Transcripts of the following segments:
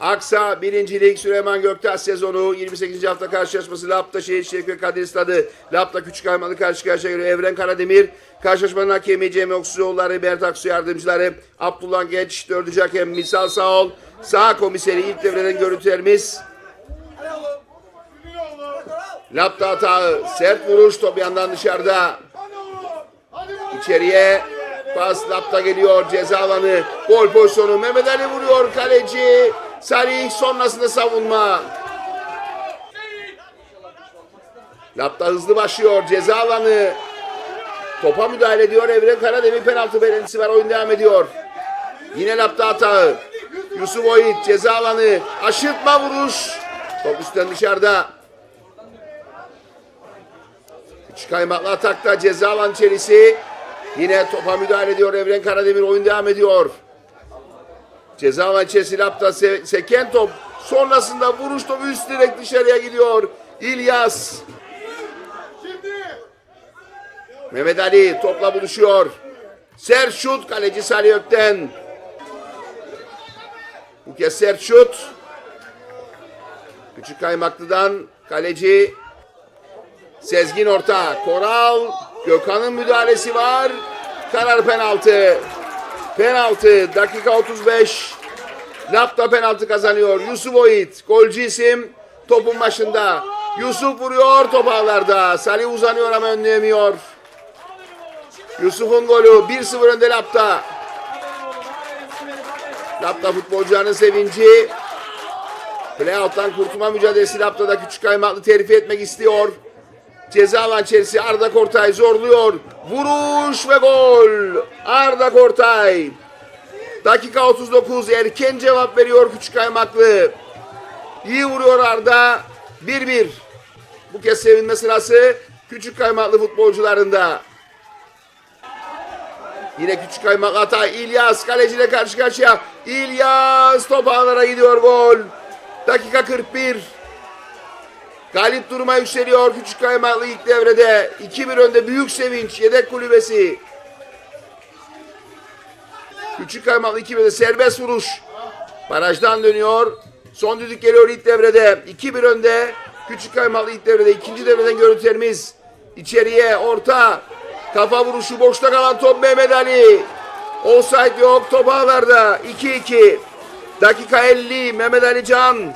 Aksa birincilik Süleyman Göktaş sezonu. 28. hafta karşılaşması Lapta Şehir Şevket Kadir Stadı. Lapta Küçük Kaymalı karşı karşıya geliyor. Evren Karademir. Karşılaşmanın hakemi Cem Oksuzoğulları Bert Aksu yardımcıları. Abdullah Genç dördüncü hakem Misal Sağol Sağ komiseri ilk devreden görüntülerimiz. Lapta hatağı sert vuruş top yandan dışarıda. İçeriye pas lapta geliyor ceza alanı. Gol pozisyonu. Mehmet Ali vuruyor kaleci. Salih sonrasında savunma. Lapta hızlı başlıyor ceza alanı. Topa müdahale ediyor Evren Karademir penaltı belirtisi var oyun devam ediyor. Yine lapta hatağı. Yusuf Oyit ceza alanı. Aşırtma vuruş. Top üstten dışarıda. Küçük kaymaklı atakta ceza alan içerisi. Yine topa müdahale ediyor Evren Karademir. Oyun devam ediyor. Ceza içerisi lapta se- seken top. Sonrasında vuruş topu üst direkt dışarıya gidiyor. İlyas. Mehmet Ali topla buluşuyor. Sert şut kaleci Salih Ökten. Bu kez sert şut. Küçük Kaymaklı'dan kaleci Sezgin orta. Koral. Gökhan'ın müdahalesi var. Karar penaltı. Penaltı. Dakika 35. Lapta penaltı kazanıyor. Yusuf Oyit. Golcü isim. Topun başında. Yusuf vuruyor top ağlarda. Salih uzanıyor ama önleyemiyor. Yusuf'un golü 1-0 önde Lapta. Lapta futbolcuların sevinci. Playout'tan kurtulma mücadelesi Lapta'da küçük kaymaklı terfi etmek istiyor. Ceza alan içerisi Arda Kortay zorluyor. Vuruş ve gol. Arda Kortay. Dakika 39 erken cevap veriyor Küçük Kaymaklı. İyi vuruyor Arda. 1-1. Bu kez sevinme sırası Küçük Kaymaklı futbolcularında. Yine Küçük Kaymaklı hata İlyas kaleciyle karşı karşıya. İlyas top ağlara gidiyor gol. Dakika 41. Galip duruma yükseliyor Küçük Kaymaklı ilk devrede. 2-1 önde büyük sevinç yedek kulübesi. Küçük Kaymaklı 2-1'de serbest vuruş. Barajdan dönüyor. Son düdük geliyor ilk devrede. 2-1 önde. Küçük Kaymaklı ilk devrede. ikinci devreden görüntülerimiz. İçeriye orta. Kafa vuruşu boşta kalan top Mehmet Ali. Offside yok top ağlarda. 2-2. Dakika 50 Mehmet Ali Can.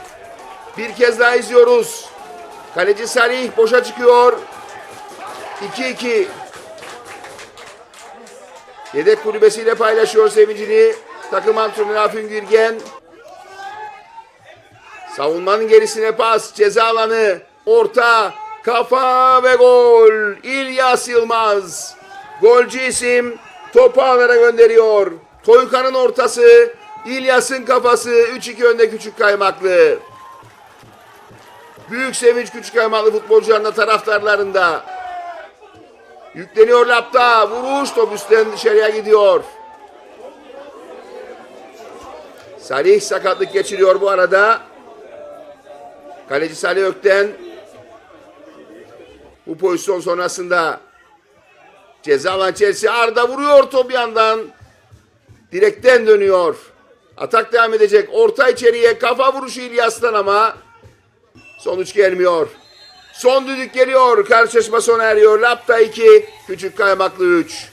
Bir kez daha izliyoruz. Kaleci Salih boşa çıkıyor. 2-2. Yedek kulübesiyle paylaşıyor sevincini. Takım antrenörü Afin Gürgen. Savunmanın gerisine pas. Ceza alanı. Orta. Kafa ve gol. İlyas Yılmaz. Golcü isim. Topu ağlara gönderiyor. Toykan'ın ortası. İlyas'ın kafası. 3-2 önde küçük kaymaklı. Büyük sevinç küçük kaymaklı futbolcularında taraftarlarında. Yükleniyor lapta. Vuruş top üstten dışarıya gidiyor. Salih sakatlık geçiriyor bu arada. Kaleci Salih Ökten bu pozisyon sonrasında ceza alan Chelsea Arda vuruyor top yandan. Direkten dönüyor. Atak devam edecek. Orta içeriye kafa vuruşu İlyas'tan ama sonuç gelmiyor. Son düdük geliyor. Karşılaşma sona eriyor. Lapta 2, Küçük Kaymaklı 3.